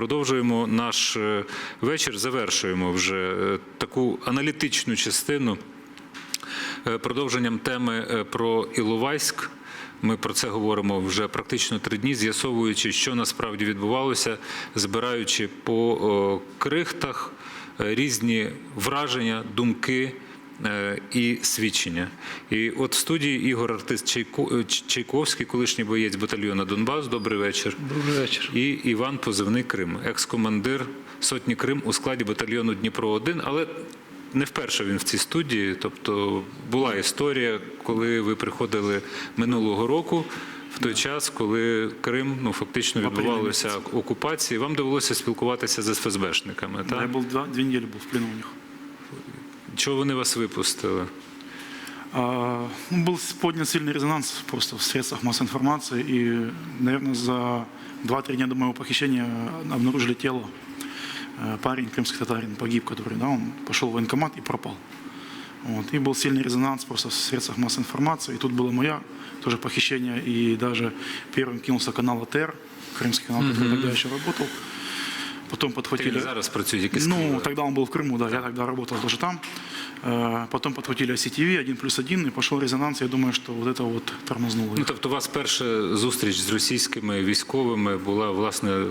продовжуємо наш е, вечір, завершуємо вже е, таку аналітичну частину е, продовженням теми про Іловайськ. Ми про це говоримо вже практично три дні, з'ясовуючи, що насправді відбувалося, збираючи по крихтах різні враження, думки і свідчення. І от в студії Ігор артист е, Чайковський, колишній боєць батальйону Донбас. Добрий вечір. Добрий вечір. І Іван Позивний Крим, екс-командир сотні Крим у складі батальйону Дніпро 1 але не вперше він в цій студії. Тобто була історія, коли ви приходили минулого року. В той час, коли Крим ну фактично В апрелі відбувалася окупація, вам довелося спілкуватися з ФСБшниками. Да, я Так? был два, две недели был в плену у них. Чого вони вас випустили? А, ну, был поднят сильный резонанс просто в средствах массовой информации. И, наверное, за 2-3 дня до моего похищения обнаружили тело. Парень, крымский татарин, погиб, который, да, он пошел в военкомат и пропал. Вот. И был сильный резонанс просто в средствах массовой информации. И тут было мое тоже похищение. И даже первым кинулся канал АТР, крымский канал, который тогда еще работал. Потом Ти подхватили... зараз працюють якісь Ну, тогда он был в Крыму, да, я тогда работал тоже там. Э, Потом подхватили ICTV, один плюс один, и пошел резонанс. Я думаю, что вот это вот тормознуло Ну, их. тобто, у вас перша зустріч з російськими військовими була власне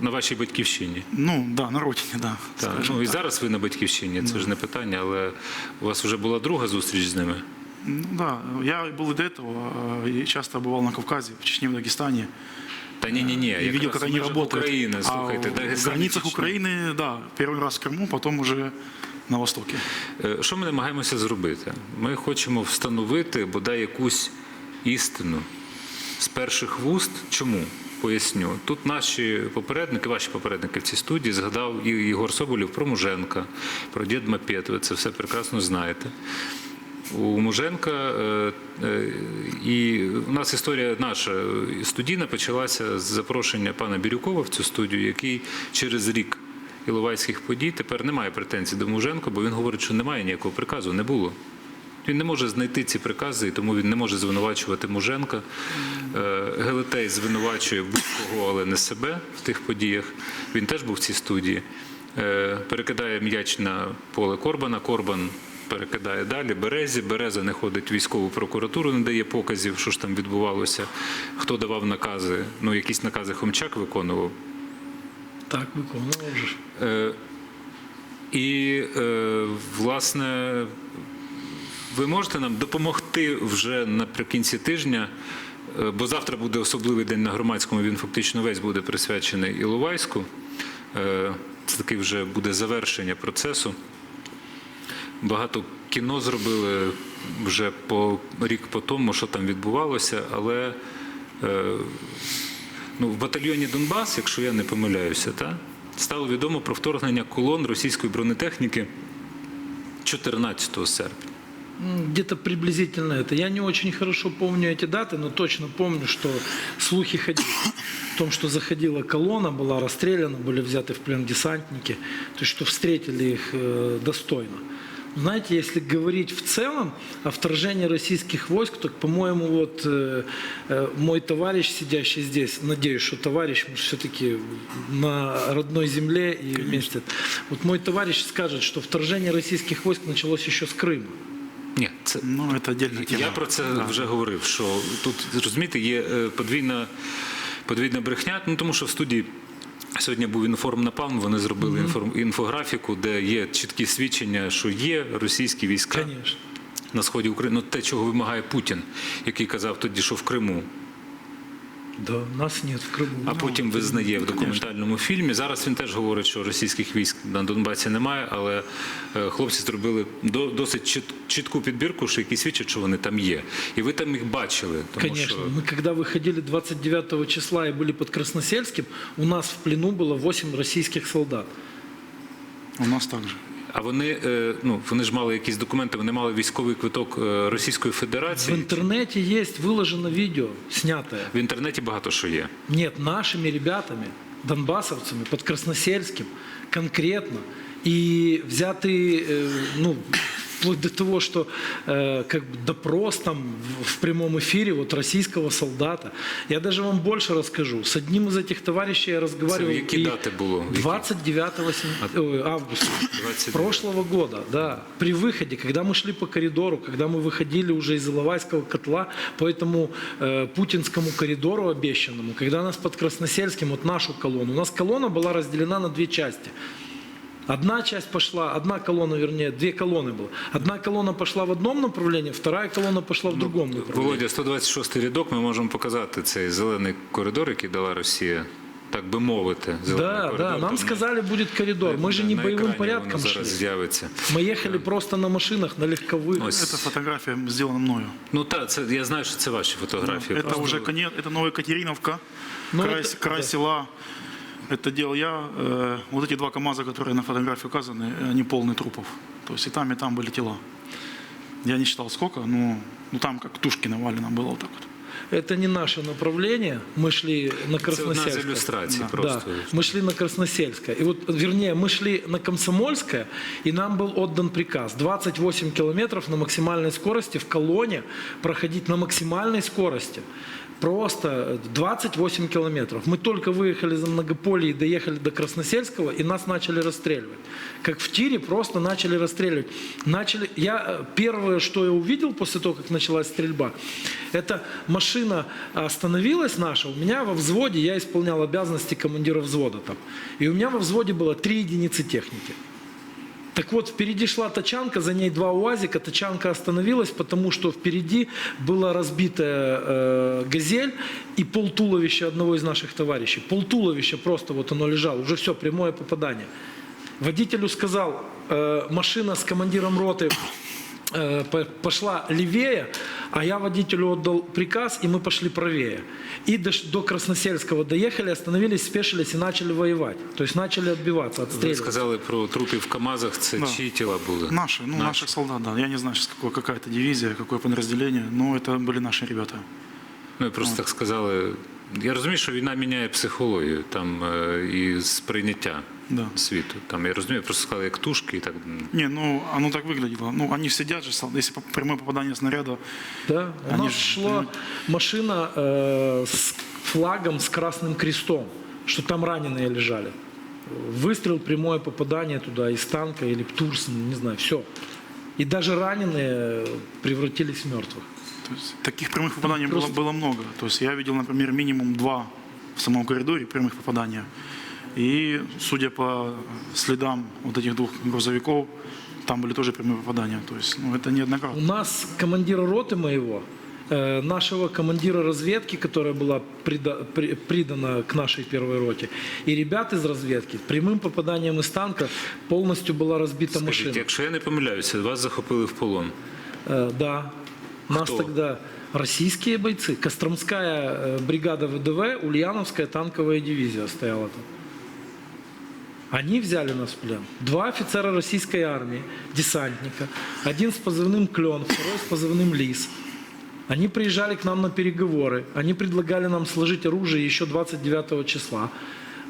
на вашій батьківщині. Ну, да, на родине, да. Так, скажем ну і так. зараз ви на батьківщині, це ж не питання, але у вас вже була друга зустріч з ними. Ну, да, я был и до этого, э, и часто бывал на Кавказе, в Чечне, в Дагестане. Та ні, ні, ні. И видел, как они работают. України, А слухайте, в Дагестан і границах Чечня. Украины, да, первый раз в Крыму, потом уже на Востоке. Е, Що ми намагаємося зробити? Ми хочемо встановити бодай якусь істину з перших вуст. Чому? Поясню. Тут наші попередники, ваші попередники в цій студії згадав і Єгор Соболєв про Муженка, про дід Мапєт. Ви це все прекрасно знаєте. У Муженка е, е, і у нас історія наша студійна почалася з запрошення пана Бірюкова в цю студію, який через рік Іловайських подій тепер не має претензій до Муженка, бо він говорить, що немає ніякого приказу, не було. Він не може знайти ці прикази, і тому він не може звинувачувати Муженка. Е, Гелетей звинувачує будь-кого, але не себе в тих подіях. Він теж був в цій студії. Перекидає м'яч на поле Корбана. Корбан перекидає далі. Березі. Береза не ходить в військову прокуратуру, не дає показів, що ж там відбувалося. Хто давав накази? Ну, якісь накази Хомчак виконував. Так, виконував. Е, І, е, власне, ви можете нам допомогти вже наприкінці тижня, е, бо завтра буде особливий день на громадському, він фактично весь буде присвячений Іловайську. Е, Це таки вже буде завершення процесу Багато кіно зробили вже по рік по тому, що там відбувалося, але е, ну, в батальйоні Донбас, якщо я не помиляюся, та, стало відомо про вторгнення колон російської бронетехніки 14 серпня. М, Где-то приблизительно это. Я не очень хорошо помню эти даты, но точно помню, что слухи ходили о том, что заходила колонна, была расстреляна, были взяты в плен десантники, то есть что встретили их э, достойно. Знаете, если говорить в целом о вторжении российских войск, то, по-моему, вот э, э, мой товарищ, сидящий здесь, надеюсь, что товарищ, мы все-таки на родной земле и вместе. Вот мой товарищ скажет, что вторжение российских войск началось еще с Крыма. Ні, це Ну, это отдельная тема. Я про це Да. вже говорив, що тут розумієте, є е, подвійна, подвійна брехня, ну тому що в студії. Сьогодні був інформнапам, вони зробили інфографіку, де є чіткі свідчення, що є російські війська Конечно. на сході України. Ну, те, чого вимагає Путін, який казав тоді, що в Криму, Да, нас нет в Крыму. а потім визнає в документальному фільмі. Зараз він теж говорить, що російських військ на Донбасі немає, але е, хлопці зробили до- досить чіт- чітку підбірку, що які свідчать, що вони там є. І ви там їх бачили. Тому Конечно. що Мы когда выходили 29 числа и были под Красносельским, у нас в плену было 8 российских солдат. У нас также. А вони, е, ну, вони ж мали якісь документи, вони мали військовий квиток е, Російської В Федерації. интернете есть выложено видео, снятое. В інтернеті багато що є. Нет, нашими ребятами, донбассовцами, под Красносельским, конкретно. И взятые, э, ну, вплоть до того, что э, как бы допрос там в, в прямом эфире вот российского солдата. Я даже вам больше расскажу. С одним из этих товарищей я разговаривал. Це які и дати було? Які? 29 сем- ой, августа 29. прошлого года, да. При выходе, когда мы шли по коридору, когда мы выходили уже из Иловайского котла по этому э, путинскому коридору обещанному, когда нас под Красносельским, вот нашу колонну, у нас колонна была разделена на две части. Одна часть пошла, одна колонна, вернее, две колонны было. Одна колонна пошла в одном направлении, вторая колонна пошла в другом направлении. Володя, 126 рядок, ми можемо показати цей зелений коридор, який дала Росія, так би мовити. Зелений Да, коридор. да, нам Там сказали, будет коридор. Мы же не на боевым екрані порядком воно шли. зараз з'явиться. Мы ехали просто на машинах, на легковых. Ось. Эта фотография сделана мною. Ну так, це я знаю, що це ваші фотографії. Это Просто уже конец, это Новая Катериновка, Ну, край, это- край да. села. Это делал я. Э, Вот эти два КАМАЗа, которые на фотографии указаны, они полные трупов. То есть и там, и там были тела. Я не считал сколько, но ну, там как тушки навалено было вот так вот. Это не наше направление. Мы шли на Красносельское. Да. просто. Да, мы шли на Красносельское. И вот, вернее, мы шли на Комсомольское, и нам был отдан приказ 28 километров на максимальной скорости в колонне проходить на максимальной скорости. Просто 28 километров. Мы только выехали за многополе и доехали до Красносельского, и нас начали расстреливать. Как в тире просто начали расстреливать. Начали... Я э, первое, что я увидел после того, как началась стрельба, это машина остановилась наша. У меня во взводе, я исполнял обязанности командира взвода там. И у меня во взводе было три единицы техники. Так вот, впереди шла тачанка, за ней два УАЗика, тачанка остановилась, потому что впереди была разбитая э, газель и полтуловища одного из наших товарищей. Полтуловища просто вот оно лежало, уже все, прямое попадание. Водителю сказал, э, машина с командиром роты э, по- пошла левее, а я водителю отдал приказ, и мы пошли правее. И до, Ш- до Красносельского доехали, остановились, спешились и начали воевать. То есть начали отбиваться, Ви отстреливаться. сказали про трупи в КАМАЗах, це Да. чиї тіла були? Наши, ну, наших солдат, да. Я не знаю, сейчас какое, какая это дивизия, какое подразделение, но это были наши ребята. Ну, просто так сказали. Я розумію, що війна міняє психологію там е, і сприйняття Да. світу. Там я розумію, просто сказали як тушки і так. Не, ну оно так выглядело. Ну, они ж сидят же, сол- если по- прямое попадание снаряда, Да, у Они нас ж- шла машина э, с флагом с красным крестом, что там раненые лежали. Выстрел, прямое попадание туда из танка или птурс, не знаю, все. И даже раненые превратились в мертвых. То есть таких прямых попаданий было, Просто- было много. То есть я видел, например, минимум два в самом коридоре прямых попадания. И, судя по следам вот этих двух грузовиков, там были тоже прямые попадания. То есть ну, это У неоднократно. нас командира роты моего, э, нашего командира разведки, которая была прида- при- придана к нашей первой роте, и ребят из разведки, прямым попаданием из танка полностью была разбита Скажіть, машина. якщо я не помиляюся, вас захопили в полон. Э, Да. Нас Кто? тогда российские бойцы. Костромская э, бригада ВДВ, Ульяновская танковая дивизия стояла там. Они взяли нас в плен. Два офицера российской армии, десантника. Один с позывным «Клен», второй с позывным «Лис». Они приезжали к нам на переговоры. Они предлагали нам сложить оружие еще 29 числа,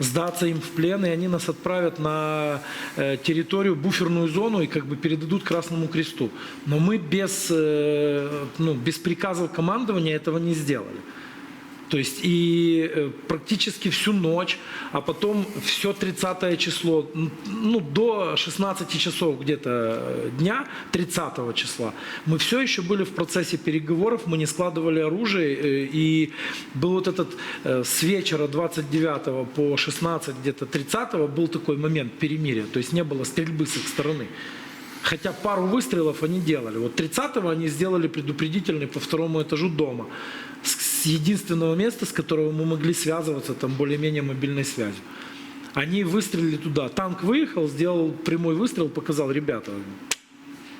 сдаться им в плен, и они нас отправят на э, территорию, буферную зону и как бы передадут Красному Кресту. Но мы без, э, ну, без приказов командования этого не сделали. То есть и э, практически всю ночь, а потом все 30 число, ну до 16 часов где-то э, дня, 30 числа, мы все еще были в процессе переговоров, мы не складывали оружие, э, и был вот этот с вечера 29 по 16, где-то 30 был такой момент перемирия, то есть не было стрельбы с их стороны. Хотя пару выстрелов они делали. Вот 30-го они сделали предупредительный по второму этажу дома. С, с единственного места, с которого мы могли связываться там более-менее мобильной связью. Они выстрелили туда. Танк выехал, сделал прямой выстрел, показал, ребята,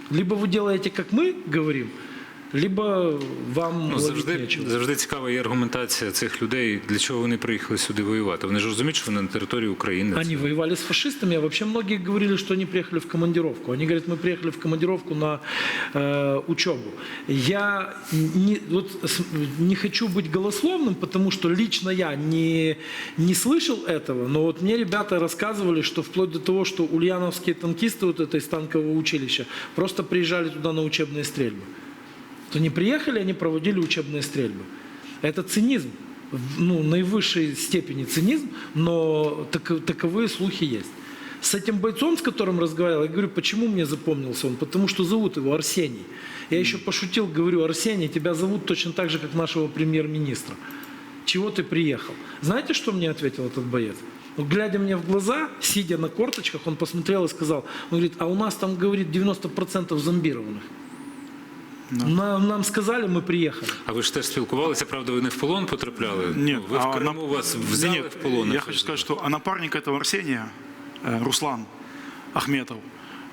либо вы делаете, как мы говорим, либо вам Ну, ловить завжди, нечего. завжди цікава є аргументація цих людей, для чого вони приїхали сюди воювати. Вони ж розуміють, що вони на території України. Они воевали с фашистами, а вообще многие говорили, что они приехали в командировку. Они говорят, мы приехали в командировку на э, учебу. Я не, вот, с- не хочу быть голословным, потому что лично я не, не слышал этого, но вот мне ребята рассказывали, что вплоть до того, что ульяновские танкисты вот этой из танкового училища просто приезжали туда на учебные стрельбы. То не приехали, они проводили учебные стрельбы. Это цинизм, ну, наивысшей степени цинизм, но так- таковые слухи есть. С этим бойцом, с которым разговаривал, я говорю, почему мне запомнился он? Потому что зовут его Арсений. Я еще пошутил, говорю, Арсений, тебя зовут точно так же, как нашего премьер-министра. Чего ты приехал? Знаете, что мне ответил этот боец? Глядя мне в глаза, сидя на корточках, он посмотрел и сказал, он говорит, а у нас там, говорит, 90% зомбированных. Нам, нам сказали, мы приехали. А ви ж теж спілкувалися, правда, ви не в полон потрапляли? Нет, Ну, ви в а Криму на- вас взяли Нет, в полон? Я хочу сказать, что а напарник этого Арсения, Руслан Ахметов,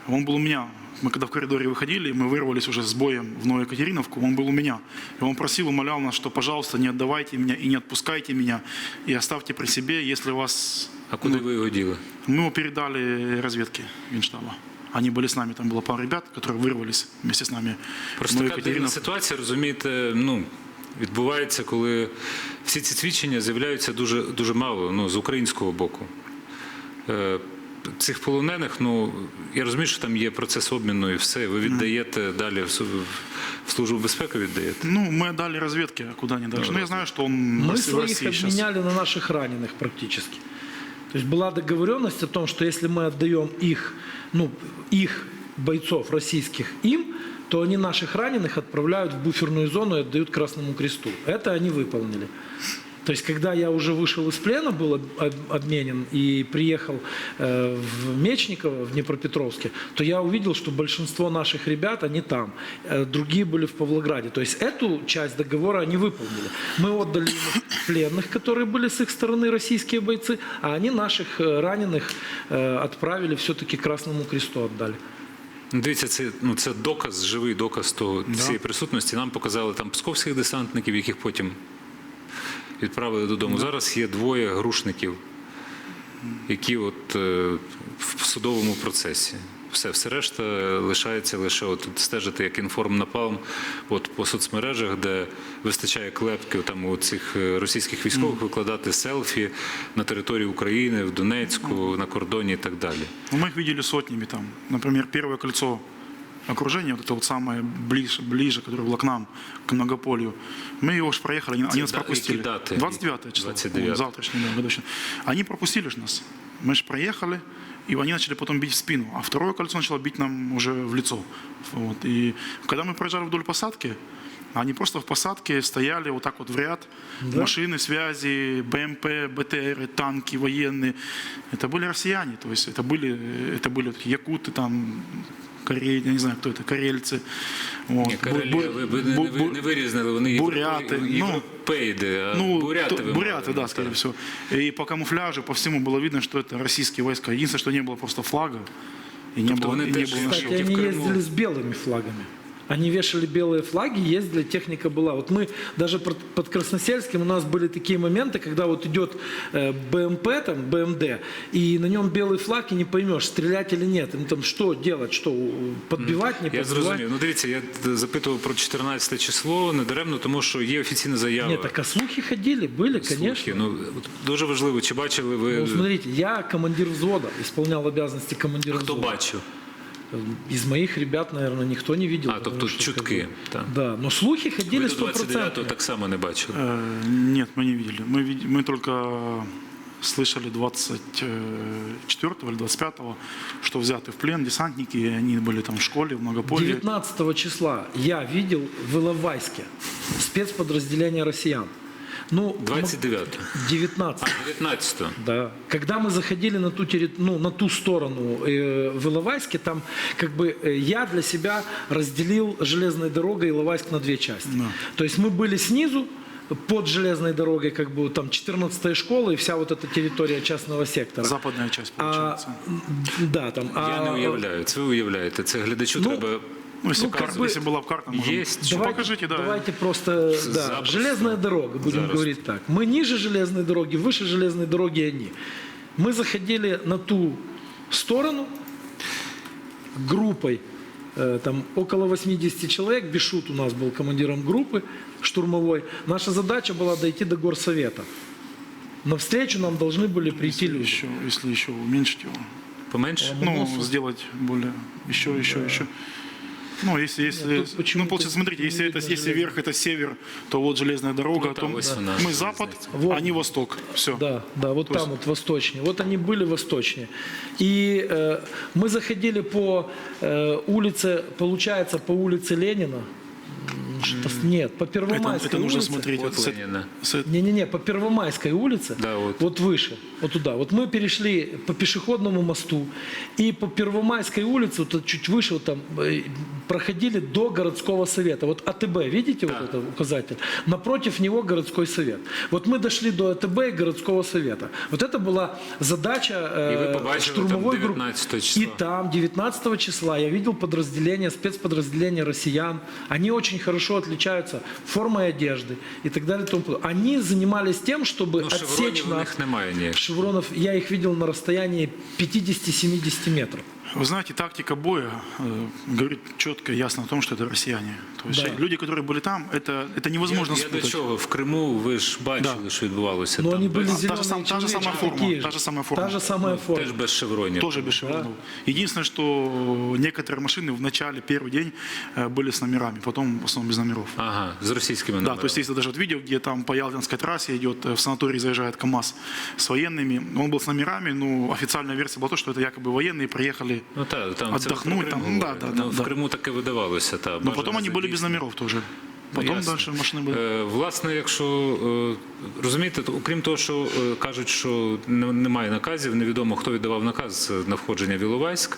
он был у меня. Мы когда в коридоре выходили, мы вырвались уже с боем в Новую Екатериновку, он был у меня. И он просил, умолял нас, что, пожалуйста, не отдавайте меня и не отпускайте меня, и оставьте при себе, если вас... А куди ви його діли? Мы его передали разведке Генштаба. Они были с нами, там было пару ребят, которые вырвались вместе с нами в Просто Новую така дивна Екатериновку. ситуація, розумієте, ну. Відбувається, коли всі ці свідчення з'являються дуже, дуже мало ну, з українського боку. Е, цих полонених, ну я розумію, що там є процес обміну і все. Ви віддаєте далі в, су- в службу безпеки віддаєте. Ну, мы отдали разведке, а куда они дальше. Ну, я знаю, что он в Мы России- в своих России сейчас. обменяли на наших раненых практически. То есть была договоренность о том, что если мы отдаем их, ну, их бойцов российских им, то они наших раненых отправляют в буферную зону и отдают Красному Кресту. Это они выполнили. То есть, когда я уже вышел из плена, был об- об- обменен и приехал э, в Мечниково, в Днепропетровске, то я увидел, что большинство наших ребят, они там. Э, другие были в Павлограде. То есть, эту часть договора они выполнили. Мы отдали им пленных, которые были с их стороны российские бойцы, а они наших э, раненых э, отправили все-таки Красному Кресту отдали. Ну, Дивіться, це, ну, це доказ, живий доказ того, цієї присутності. Нам показали там псковських десантників, яких потім відправили додому. Зараз є двоє грушників, які от е, в судовому процесі. Все, все решта лишається лише от стежити як інформнапалм от по соцмережах, де вистачає клепки там у цих е, російських військових викладати селфі на території України, в Донецьку, на кордоні і так далі. Ну, Мы их видели сотнями там. Например, первое кольцо окружения, вот это вот самое ближе, ближе, которое было к нам, к многополью. Мы его уж проехали, они, они нас да- пропустили. какие даты? 29 число, 29. вот, завтрашний да, годовщина. Они пропустили ж нас. Мы же проехали, и они начали потом бить в спину. А второе кольцо начало бить нам уже в лицо. Вот. И когда мы проезжали вдоль посадки, они просто в посадке стояли вот так вот в ряд. Машины связи, БМП, БТР, танки военные. Это были россияне, то есть это были, это были вот якуты, там, Корей, я не знаю, кто это, карельцы. Вот. Ні, Карелія, Бу- ви, ви, не, бу- не, ви бу- не вирізнили, вони буряти, європе- ну, європейди, а ну, буряти то- ви буряты, мали, да, так. скорее всего. И по камуфляжу, по всему было видно, что это российские войска. Единственное, что не было просто флага. И не Тобто было, вони и не теж было Наши Кстати, в они Крыму. ездили с белыми флагами. Они вешали белые флаги, ездили, техника была. Вот мы даже под под Красносельским у нас были такие моменты, когда вот идет э, БМП, там, БМД, и на нем белый флаг, и не поймешь, стрелять или нет. Ну, там, что делать, что, у- подбивать, не Я подбивать? зрозумів. Ну дивіться, я запитував про 14 число не даремно, тому що є офіційна заява. Нет, так а слухи ходили, были, Слухи. конечно. Ну от дуже важливо, чи бачили ви Ну, смотрите, я командир взвода, исполнял обязанности командира хто взвода. бачив? Из моих ребят, наверное, никто не видел. А, потому тобто что, чутки. как бы, Так. Да, но слухи Ви ходили до 29-го 100%. так само не бачили. Э, Нет, мы не видели. Мы, вид- мы только слышали 24 или 25, что взяты в плен десантники, и они были там в школе, в многополе. 19 числа я видел в Иловайске спецподразделение россиян. Ну, 29-го. 19 19-го. да. Когда мы заходили на ту, терри- ну, на ту сторону э, в Иловайске, там как бы э, я для себя разделил железной дорогой Иловайск на две части. Да. То есть мы были снизу, под железной дорогой, как бы там 14 школа и вся вот эта территория частного сектора. Западная часть, А, получается. м, да, там. Я а, не уявляю. Це ви уявляєте. Це глядачу Ну, треба Ну, если, Ну, карта, бы если была бы карта, можем- Есть. Ну, Давайте, покажите, да. давайте просто, да, Запросто. железная дорога, будем Запросто. говорить так. Мы ниже железной дороги, выше железной дороги они. Мы заходили на ту сторону группой, э, там около 80 человек, Бешут у нас был командиром группы штурмовой. Наша задача была дойти до горсовета. Навстречу нам должны были прийти Если люди. еще, если еще уменьшить его. Поменше? Ну, Ну, сделать более, еще, еще, еще. Ну, если, если, Нет, тут почему-то ну, получается, смотрите, не если, это, если верх это север, то вот железная дорога, Ну, то мы запад, Вот. они восток. Все. Да, да, вот То там вот восточнее. Вот они были восточнее. И э, мы заходили по э, улице, получается, по улице Ленина. Что- Нет, по Это, Первомайской это нужно улице. смотреть. Вот это с- Ленина. с- Не-не-не, по Первомайской улице, Да, вот. выше, вот туда. Вот мы перешли по пешеходному мосту и по Первомайской улице, вот чуть выше, вот там, э, проходили до городского совета. Вот АТБ, видите Да. вот этот указатель? Напротив него городской совет. Вот мы дошли до АТБ и городского совета. Вот это была задача э, И вы побачили штурмовой там группы. 19 числа. И там 19 числа я видел подразделения, спецподразделения россиян. Они очень хорошо отличаются формой одежды и так далее. и тому подобное. Они занимались тем, чтобы Ну, отсечь шевронів у нас. них немає ніяк. Шевронов, я их видел на расстоянии 50-70 метров. Вы знаете, тактика боя э, говорит четко и ясно о том, что это россияне. То есть Да. люди, которые были там, это, это невозможно Я, я до спутать. чого? В Криму ви ж бачили, Да. що відбувалося Но там. они без- были та же зеленые сам- та же самая человечки, форма, такие та же. же самая форма. Та же самая форма. Теж без шевронів. Тоже без шевронов. Единственное, что некоторые машины в начале, первый день э, были с номерами, потом в основном без номеров. Ага, з російськими Да, номерами. то есть есть даже вот видео, где там по Ялтинской трассе идет, э, в санаторий заезжает КАМАЗ с военными. Он был с номерами, но официальная версия была то, что это якобы военные приехали. Ну так, там це Отдохнуть про Крим там, да, говорять. да, ну, да, в да. Криму таке видавалося. Та, Но бажано потом они были без задійснити. номеров тоже. Потом ясно. дальше машины были. Е, Власне, якщо е, розумієте, то окрім того, що е, кажуть, що не- немає наказів, невідомо хто віддавав наказ на входження в Іловайськ.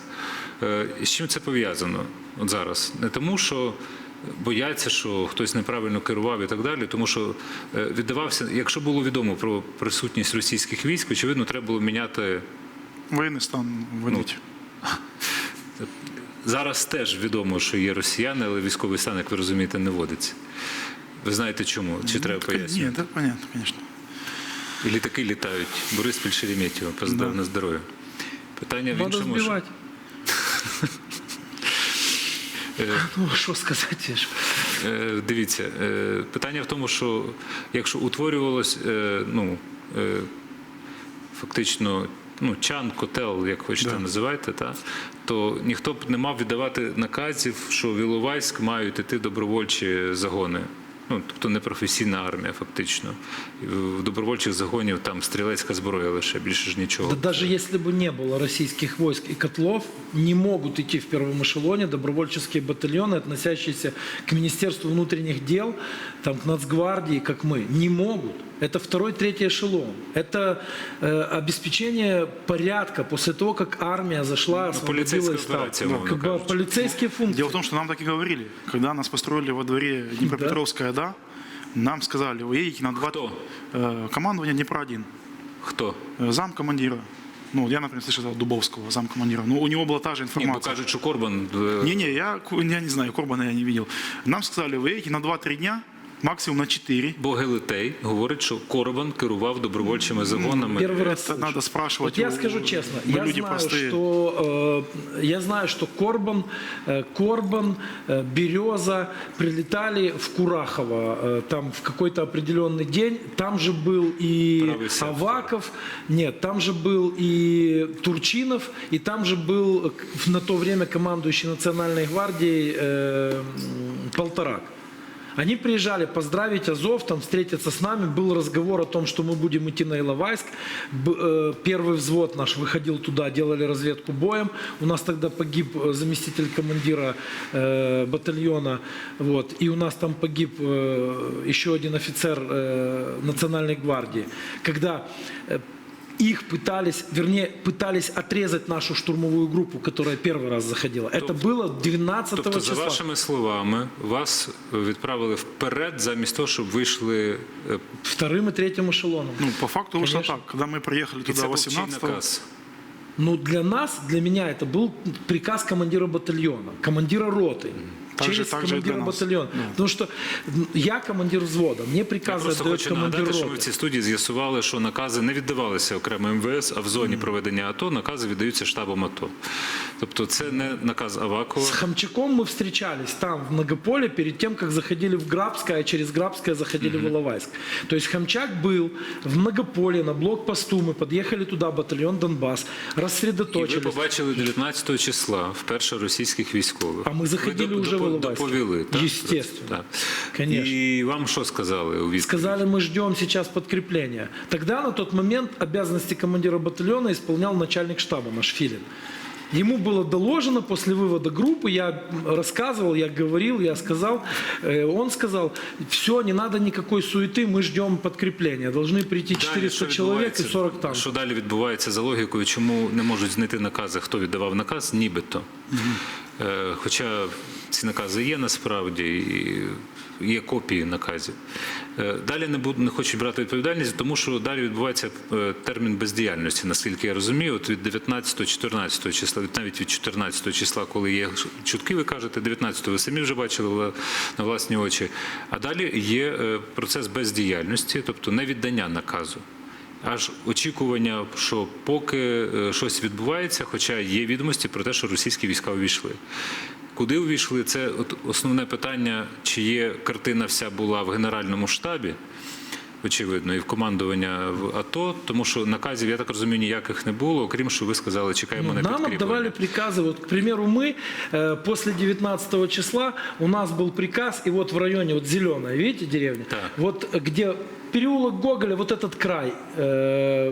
е, З чим це пов'язано от зараз? Не тому, що бояться, що хтось неправильно керував і так далі, тому що е, віддавався, якщо було відомо про присутність російських військ, очевидно, треба було міняти Военный стан вводить. Зараз теж відомо, що є росіяни, але військовий стан, як ви розумієте, не вводиться. Ви знаєте чому? Чи треба пояснювати? Нет, это понятно, конечно. І літаки літають. Бориспіль Шереметьєво, поздрав Да. на здоров'я. Питання в Надо іншому. що- сбивать. Е, Ну, что сказать? я ж- е, Дивіться, е, питання в тому, що якщо утворювалось, ну, фактично, ну, чан, котел, як хочете Да. називайте, та, то ніхто б не мав віддавати наказів, що в Іловайськ мають іти добровольчі загони. Ну, тобто непрофесійна армія, фактично. І В добровольчих загонів там стрілецька зброя лише більше ж нічого. Да даже если бы не было российских войск и котлов, не могут идти в первом эшелоне добровольческие батальоны, относящиеся к Министерству внутренних дел, там, к Нацгвардии, как мы, не могут. Это второй, третий эшелон. Это э, обеспечение порядка после того, как армия зашла, освободила полицейская и стала. операция, Ну, как бы полицейские функции. Дело в том, что нам так и говорили. Когда нас построили во дворе Днепропетровская, да, нам сказали, вы едете на два... Кто? Э, командование Днепра-1. Хто? Э, Зам командира. Ну, я, например, слышал от Дубовского, зам командира. Ну, у него была та же информация. кажуть, що Корбан е, Не-не, я, я не знаю, Корбана я не видел. Нам сказали, вы едете на 2-3 дня, максимум на 4. Бо Гелетей говорить, що Корбан керував добровольчими загонами. Первый раз Это слышу. надо спрашивать. Вот я у- скажу честно, мы я люди знаю, простые. что э, я знаю, что Корбан, э, Корбан, э, Береза прилетали в Курахово э, там в какой-то определенный день. Там же был и Правый сектор. Аваков, нет, там же был и Турчинов, и там же был э, к- на то время командующий Национальной гвардией э, м, Полторак. Они приезжали поздравить Азов, там встретиться с нами. Был разговор о том, что мы будем идти на Иловайск. Б- э, Первый взвод наш выходил туда, делали разведку боем. У нас тогда погиб э, заместитель командира э, батальона. Вот. И у нас там погиб э, еще один офицер э, Национальной гвардии. Когда э, их пытались, вернее, пытались отрезать нашу штурмовую группу, которая первый раз заходила. Это было 12 Тобто, за числа. вашими словами, вас відправили вперед замість того, щоб вийшли. е, Вторым и третьим эшелоном. Ну, по факту вышло Конечно. так. Когда мы приехали І туда це був чий 18 наказ. Но для нас, для меня это был приказ командира батальона, командира роты. Так же- через так же и для командира нас. батальона. Потому что м, я командир взвода, мне Я приказы просто отдает хочу командир нагадати, що ми в роты. цій студії з'ясували, що накази не віддавалися окремо МВС, а в зоні проведення АТО накази віддаються штабом АТО. Тобто це не наказ Авакова. С Хамчаком мы встречались там, в Многополе, перед тем, как заходили в Грабское, а через Грабское заходили в Иловайск. То есть Хамчак был в Многополе, на блокпосту, мы подъехали туда, батальон Донбасс, І ви рассредоточились. побачили 19 числа вперше російських військових. А ми заходили Ви уже в допо- Іловайськ. доповіли. так? Естественно. Так. Конечно. І вам що сказали у відповідь? Сказали, мы ждем сейчас подкрепления. Тогда на тот момент обязанности командира батальона исполнял начальник штаба наш Филин. Ему было доложено после вывода группы, я рассказывал, я говорил, я сказал, э, он сказал, все, не надо никакой суеты, мы ждем подкрепления. Должны прийти Далі 400 що человек и відбувається? 40 танков. Що далі відбувається за логікою, чому не можуть знайти накази, хто віддавав наказ, нібито. Е, Хоча ці накази є насправді, і є копії наказів. Е, Далі не буду, не хочу брати відповідальність, тому що далі відбувається е, термін бездіяльності, наскільки я розумію. От від 19-14 числа, від- навіть від 14 числа, коли є чутки, ви кажете, 19 ви самі вже бачили на власні очі. А далі є процес бездіяльності, тобто невіддання наказу Аж очікування, що поки е, щось відбувається, хоча є відомості про те, що російські війська увійшли. Куди увійшли? Це от основне питання, чи є картина вся була в Генеральному штабі, очевидно, і в командування в АТО, тому що наказів, я так розумію, ніяких не було, окрім що ви сказали, чекаємо на Ну, Нам підкріплення. отдавали приказы. Вот, к примеру, мы э, после 19 числа у нас был приказ, и вот в районе, вот зеленая, видите, деревня? Так. Вот э, где переулок Гоголя, вот этот край, э,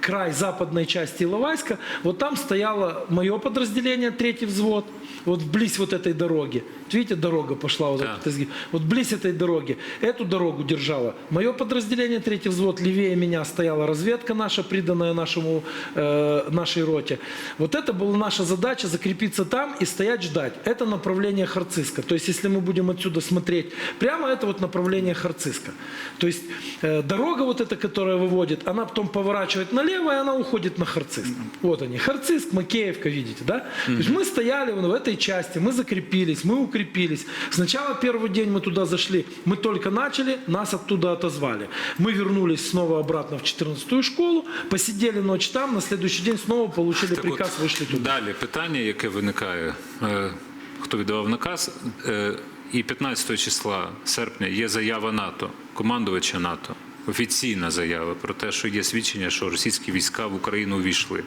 край западной части Иловайска, вот там стояло мое подразделение, третий взвод, вот вблизь вот этой дороги. Видите, дорога пошла вот, Так. этот вот близ этой дороги. Эту дорогу держало мое подразделение, третий взвод, левее меня стояла разведка наша, приданная нашему, э, нашей роте. Вот это была наша задача закрепиться там и стоять ждать. Это направление Харциска. То есть, если мы будем отсюда смотреть прямо, это вот направление Харциска. То есть, э, дорога вот эта, которая выводит, она потом поворачивает налево, и она уходит на Харциск. Вот они, Харциск, Макеевка, видите, да? То есть, мы стояли в этой части, мы закрепились, мы укрепились. Сначала первый день мы туда зашли, мы только начали, нас оттуда отозвали. Мы вернулись снова обратно в 14-ю школу, посидели ночь там, на следующий день снова получили Так приказ, от, вышли туда. Далі питання, яке виникає, е, хто віддавав наказ, е, і 15 числа серпня є заява НАТО, командувача НАТО, офіційна заява про те, що є свідчення, що російські війська в Україну увійшли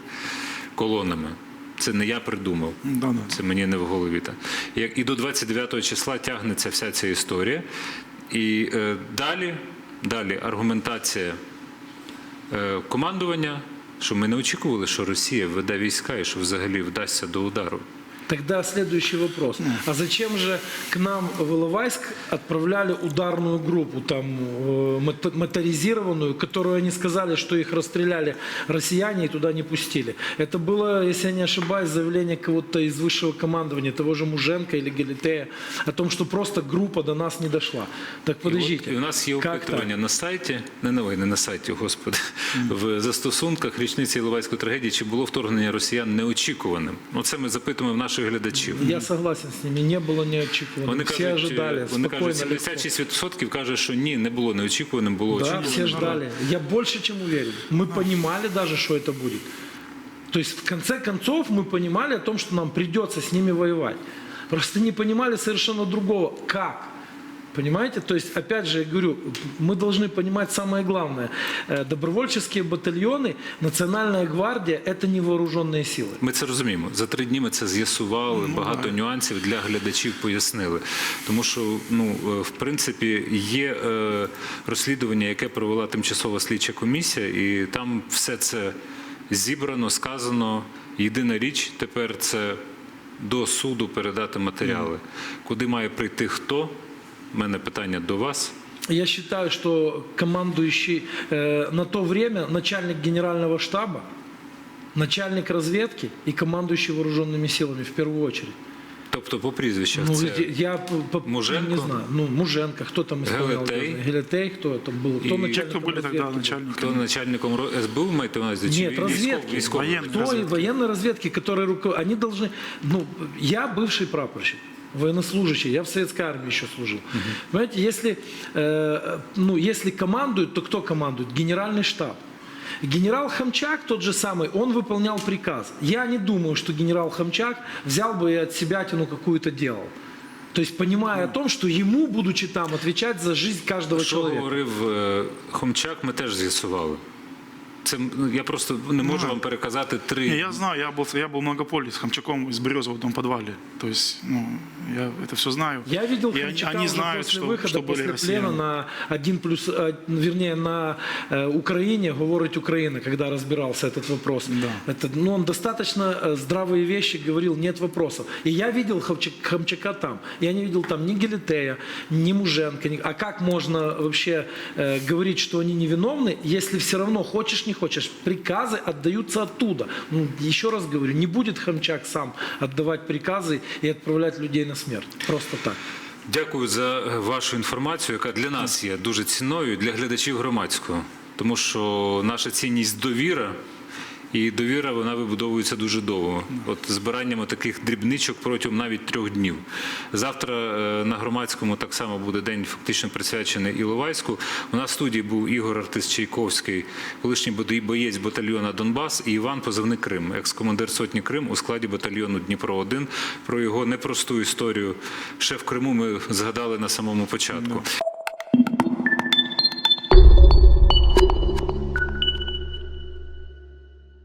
колонами. Це не я придумав. Це мені не в голові. так. Як і до 29 числа тягнеться вся ця історія. І е, далі, далі аргументація е, командування, що ми не очікували, що Росія веде війська і що взагалі вдасться до удару. Тогда следующий вопрос. А зачем же к нам в Иловайск отправляли ударную группу, там, э, мото- моторизированную, которую они сказали, что их расстреляли россияне и туда не пустили? Это было, если я не ошибаюсь, заявление кого-то из высшего командования, того же Муженко или Галитея, о том, что просто группа до нас не дошла. Так І, подождите. от, і у нас є как так? опитування на сайті, не новий, не на сайті, господи, в застосунках річниці Іловайської трагедії, чи було вторгнення росіян неочікуваним. Оце ми запитуємо в наших глядачів. Я согласен с ними, не было неочікувано. Вони Все кажуть, ожидали, вони спокойно, кажуть, легко. 76% каже, що ні, не було неочікуваним, було Да, очікуваним. все ждали. Я больше чем уверен. Мы понимали даже, что это будет. То есть, в конце концов, мы понимали о том, что нам придется с ними воевать. Просто не понимали совершенно другого. Как? Понимаете? То есть, опять же, я говорю, мы должны понимать самое главное. Э, Добровольческие батальоны, Национальная гвардия – это не вооруженные силы. Ми це розуміємо. За три дні ми це з'ясували, багато нюансів для глядачів пояснили. Тому що, ну, е, в принципі, є е, розслідування, яке провела тимчасова слідча комісія, і там все це зібрано, сказано. Єдина річ тепер це до суду передати матеріали. Куди має прийти хто? У мене питання до вас. Я считаю, что командующий э, на то время начальник генерального штаба, начальник разведки и командующий вооруженными силами в первую очередь. Тобто по прізвищах Ну, це ведь я, по- по- Муженко? не знаю. Ну, Муженко, кто там исполнял? Гелетей? должность? Гелетей, кто это был? Кто И- начальником Те, кто были тогда разведки был? начальниками. хто начальником ро- СБУ маєте на увазі? чи Нет, військов- разведки. військових? Воєнних. Кто и разведки. военной разведки, которые руко... они должны... Ну, я бывший прапорщик, Военнослужащий, я в советской армии еще служил. Понимаете, если, э, ну, если командует, то кто командует? Генеральный штаб. Генерал Хамчак, тот же самый, он выполнял приказ. Я не думаю, что генерал Хамчак взял бы и от себя тяну какую-то делал. То есть понимая о том, что ему, будучи там, отвечать за жизнь каждого Що человека. говорив е, Хомчак, ми теж з'ясували. Це ну, я просто не можу вам переказати три. Я знаю, я был, я был в многополе с Хомчаком из Березова в подвале. То есть, ну, я это все знаю. Я видел И они, Хамчака они уже знают, после что, выхода, что были после россияне. плена на один плюс, э, вернее, на э, Украине, говорить Украина, когда разбирался этот вопрос. Да. Это, ну, он достаточно э, здравые вещи говорил, нет вопросов. И я видел Хамчак- Хамчака там. Я не видел там ни Гелитея, ни Муженко. ни- А как можно вообще э, говорить, что они невиновны, если все равно, хочешь не хочешь, приказы отдаются оттуда. Ну, еще раз говорю, не будет Хамчак сам отдавать приказы и отправлять людей на смерть. Просто так. Дякую за е, вашу інформацію, яка для нас є дуже цінною, для глядачів громадського. Тому що наша цінність довіра, і довіра вона вибудовується дуже довго. От збиранням таких дрібничок протягом навіть трьох днів. Завтра е, на громадському так само буде день фактично присвячений Іловайську. У нас в студії був Ігор Артист Чайковський, колишній боєць батальйона Донбас, і Іван Позивний Крим, екс-командир сотні Крим у складі батальйону Дніпро 1 Про його непросту історію ще в Криму ми згадали на самому початку.